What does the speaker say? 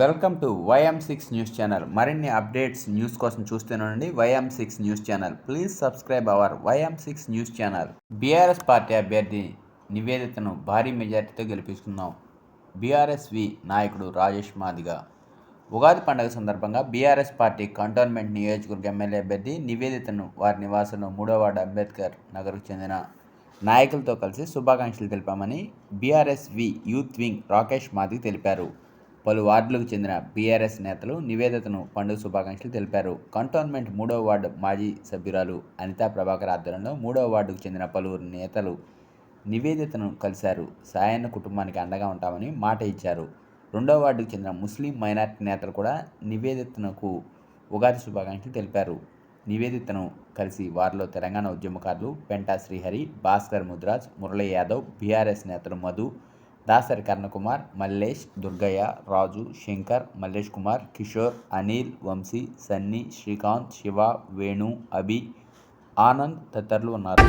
Welcome to YM six news channel. మరిన్ని updates news కోసం చూస్తూనండి YM six news channel. Please subscribe our YM six news channel. BRS party అభ్యర్థి నివేదితను భారీ మెజార్టీతో గెలిపిస్తున్నాం. BRSV నాయకుడు రాజేష్ మాదిగా. ఉగాది పండుగ సందర్భంగా బీఆర్ఎస్ పార్టీ కంటోన్మెంట్ నియోజకవర్గ ఎమ్మెల్యే అభ్యర్థి నివేదితను వారి నివాసంలో మూడో వార్డు అంబేద్కర్ నగర్కు చెందిన నాయకులతో కలిసి శుభాకాంక్షలు తెలిపామని BRSV youth wing Rakesh Madik తెలిపారు. పలు వార్డులకు చెందిన బీఆర్ఎస్ నేతలు నివేదితను పండుగ శుభాకాంక్షలు తెలిపారు. కంటోన్మెంట్ మూడవ వార్డు మాజీ సభ్యురాలు అనితా ప్రభాకర్ ఆధ్వర్యంలో మూడవ వార్డుకు చెందిన పలువురు నేతలు నివేదితను కలిశారు. సాయన్న కుటుంబానికి అండగా ఉంటామని మాట ఇచ్చారు. రెండవ వార్డుకు చెందిన ముస్లిం మైనార్టీ నేతలు కూడా నివేదితనకు ఉగాది శుభాకాంక్షలు తెలిపారు. నివేదితను కలిసి వారిలో తెలంగాణ ఉద్యమకారులు పెంటా శ్రీహరి భాస్కర్ ముద్రాజ్ మురళీ యాదవ్ బీఆర్ఎస్ నేతలు మధు దాసరి కర్ణకుమార్ మల్లేష్ దుర్గయ్య రాజు శంకర్ మల్లేష్ కుమార్ కిషోర్ అనిల్ వంశీ సన్నీ శ్రీకాంత్ శివ వేణు అభి ఆనంద్ తదితరులు ఉన్నారు.